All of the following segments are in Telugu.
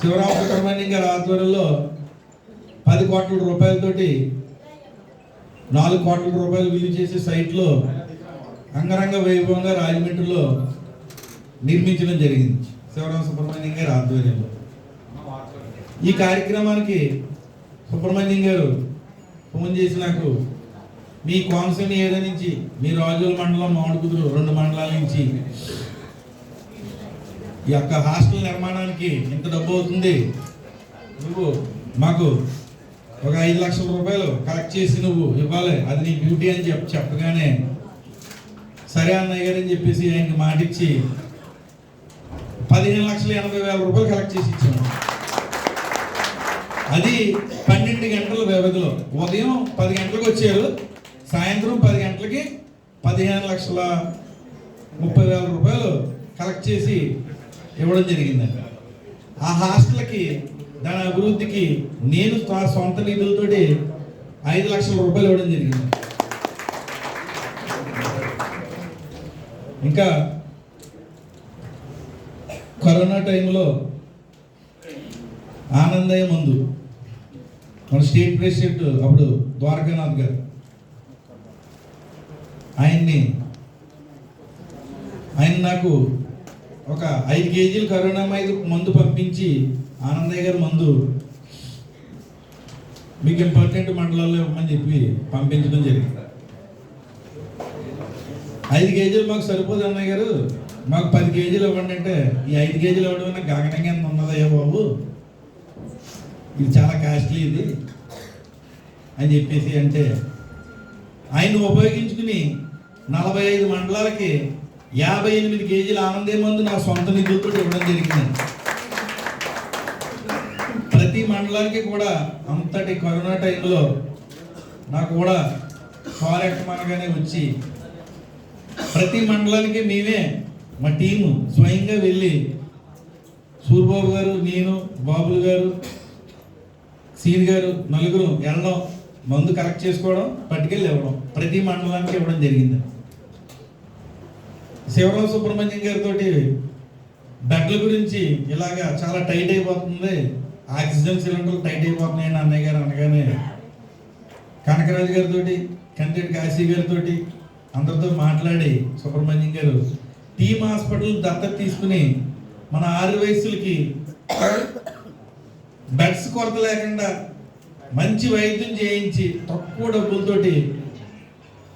శివరామ సుబ్రహ్మణ్యం గారి ఆధ్వర్యంలో పది కోట్ల రూపాయలతోటి నాలుగు కోట్ల రూపాయలు విలువ చేసే సైట్లో అంగరంగ వైభవంగా రాజమండ్రిలో నిర్మించడం జరిగింది శివరామ సుబ్రహ్మణ్యం గారి ఆధ్వర్యంలో. ఈ కార్యక్రమానికి సుబ్రహ్మణ్యం గారు ఫోన్ చేసి నాకు మీ కోనసీమ ఏరియా నుంచి మీ రాజుల మండలం మామిడికుదురు రెండు మండలాల నుంచి ఈ యొక్క హాస్టల్ నిర్మాణానికి ఇంత డబ్బు అవుతుంది? నువ్వు మాకు ఒక ఐదు లక్షల రూపాయలు కలెక్ట్ చేసి నువ్వు ఇవ్వాలి. అది నీ డ్యూటీ అని చెప్ చెప్పగానే సరే అన్నయ్య గారు అని చెప్పేసి ఆయనకి మాటిచ్చి పదిహేను లక్షల ఎనభై వేల రూపాయలు కలెక్ట్ చేసి ఇచ్చాము అది పన్నెండు గంటల వ్యవధిలో. ఉదయం పది గంటలకు వచ్చారు. సాయంత్రం పది గంటలకి పదిహేను లక్షల ముప్పై వేల రూపాయలు కలెక్ట్ చేసి ఇవ్వడం జరిగిందండి ఆ హాస్టల్కి దాని అభివృద్ధికి నేను సొంత నిధులతోటి ఐదు లక్షల రూపాయలు ఇవ్వడం జరిగింది. ఇంకా కరోనా టైంలో ఆనందయ్య మందు మన స్టేట్ ప్రెసిడెంట్ అప్పుడు ద్వారకానాథ్ గారు. ఆయన్ని ఆయన నాకు ఒక ఐదు కేజీలు కరోనా మీద మందు పంపించి ఆనందయ్య గారు మందు మీకు ఇంపార్టెంట్ మండలాల్లో ఇవ్వమని చెప్పి పంపించడం జరిగింది. ఐదు కేజీలు మాకు సరిపోదు అన్నయ్య గారు. మాకు పది కేజీలు ఇవ్వండి అంటే ఈ ఐదు కేజీలు ఇవ్వడం నాకు గగనంగా ఎంత ఉన్నదయ్యా బాబు? ఇది చాలా కాస్ట్లీ ఇది అని చెప్పేసి అంటే ఆయన ఉపయోగించుకుని నలభై ఐదు మండలాలకి యాభై ఎనిమిది కేజీల ఆనందే మందు నా సొంత నిధులతో ఇవ్వడం జరిగింది. ప్రతి మండలానికి కూడా అంతటి కరోనా టైంలో నాకు కూడా కార్యక్రమాలుగానే వచ్చి ప్రతి మండలానికి మేమే మా టీము స్వయంగా వెళ్ళి సూర్బాబు గారు నేను బాబులు గారు సీన్ గారు నలుగురు వెళ్ళడం మందు కలెక్ట్ చేసుకోవడం పట్టుకెళ్ళి ఇవ్వడం ప్రతి మండలానికి ఇవ్వడం జరిగింది. శివరామ సుబ్రహ్మణ్యం గారితో బెడ్ల గురించి ఇలాగా చాలా టైట్ అయిపోతుంది. ఆక్సిజన్ సిలిండర్లు టైట్ అయిపోతున్నాయని అన్నయ్య గారు అనగానే. కనకరాజు గారితో కంటెంట్ కాశీ గారితో అందరితో మాట్లాడి సుబ్రహ్మణ్యం గారు టీమ్ హాస్పిటల్ దత్తత తీసుకుని మన ఆరు వయసులకి బెడ్స్ కొరత లేకుండా మంచి వైద్యం చేయించి తక్కువ డబ్బులతోటి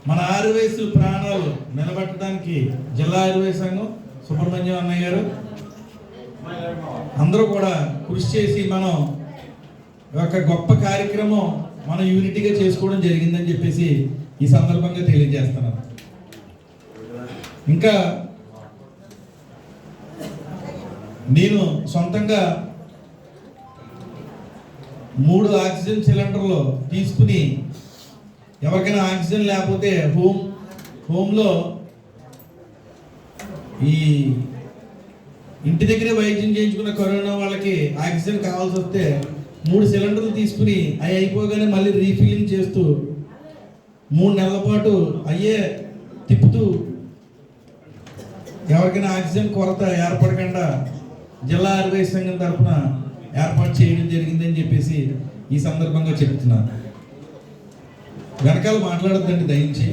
మన ఆరు వయసు ప్రాణాలు నిలబెట్టడానికి జిల్లా ఆయుర్వేద సంఘం సుబ్రహ్మణ్యం అన్నయ్య గారు. అందరూ కూడా కృషి చేసి మనం ఒక గొప్ప కార్యక్రమం మనం యూనిటీగా చేసుకోవడం జరిగిందని చెప్పేసి ఈ సందర్భంగా తెలియజేస్తున్నాను. ఇంకా నేను సొంతంగా మూడు ఆక్సిజన్ సిలిండర్లు తీసుకుని ఎవరికైనా ఆక్సిజన్ లేకపోతే హోమ్ హోమ్లో ఈ ఇంటి దగ్గరే వైద్యం చేయించుకున్న కరోనా వాళ్ళకి ఆక్సిజన్ కావాల్సి వస్తే మూడు సిలిండర్లు తీసుకుని అవి అయిపోగానే మళ్ళీ రీఫిల్లింగ్ చేస్తూ మూడు నెలల పాటు అయ్యే తిప్పుతూ ఎవరికైనా ఆక్సిజన్ కొరత ఏర్పడకుండా జిల్లా ఆరోగ్య సంఘం తరఫున ఏర్పాటు చేయడం జరిగిందని చెప్పేసి ఈ సందర్భంగా చెప్తున్నాను. వెనకాల మాట్లాడద్దండి దయించి.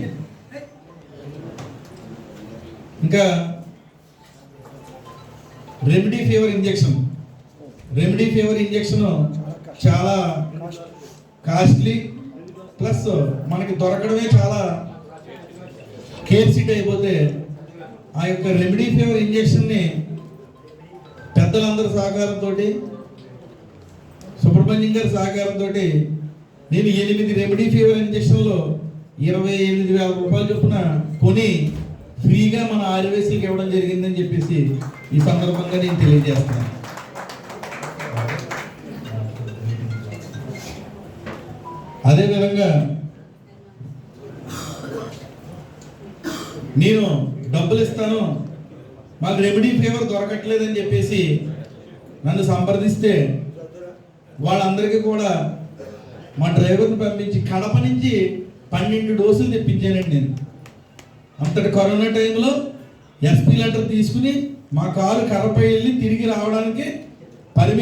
ఇంకా remedy fever injection. Remedy fever injection చాలా కాస్ట్లీ ప్లస్ మనకి దొరకడమే చాలా కేర్ సీట్ అయిపోతే ఆ యొక్క రెమెడీ ఫీవర్ ఇంజెక్షన్ని పెద్దలందరి సహకారంతో సుబ్రహ్మణ్యం గారి సహకారంతో నేను ఎనిమిది రెమెడీ ఫీవర్ ఇంజక్షన్లు ఇరవై ఎనిమిది వేల రూపాయలు చొప్పున కొని ఫ్రీగా మన ఆర్వేసీకి ఇవ్వడం జరిగిందని చెప్పేసి ఈ సందర్భంగా నేను తెలియజేస్తున్నాను. అదేవిధంగా నేను డబ్బులు ఇస్తాను మాకు రెమెడీ ఫీవర్ దొరకట్లేదని చెప్పేసి నన్ను సంప్రదిస్తే వాళ్ళందరికీ కూడా మా డ్రైవర్ని పంపించి కడప నుంచి పన్నెండు డోసులు తెప్పించానండి నేను. అంతటి కరోనా టైంలో ఎస్పీ లెటర్ తీసుకుని మా కారు కడప వెళ్ళి తిరిగి రావడానికి పరిమి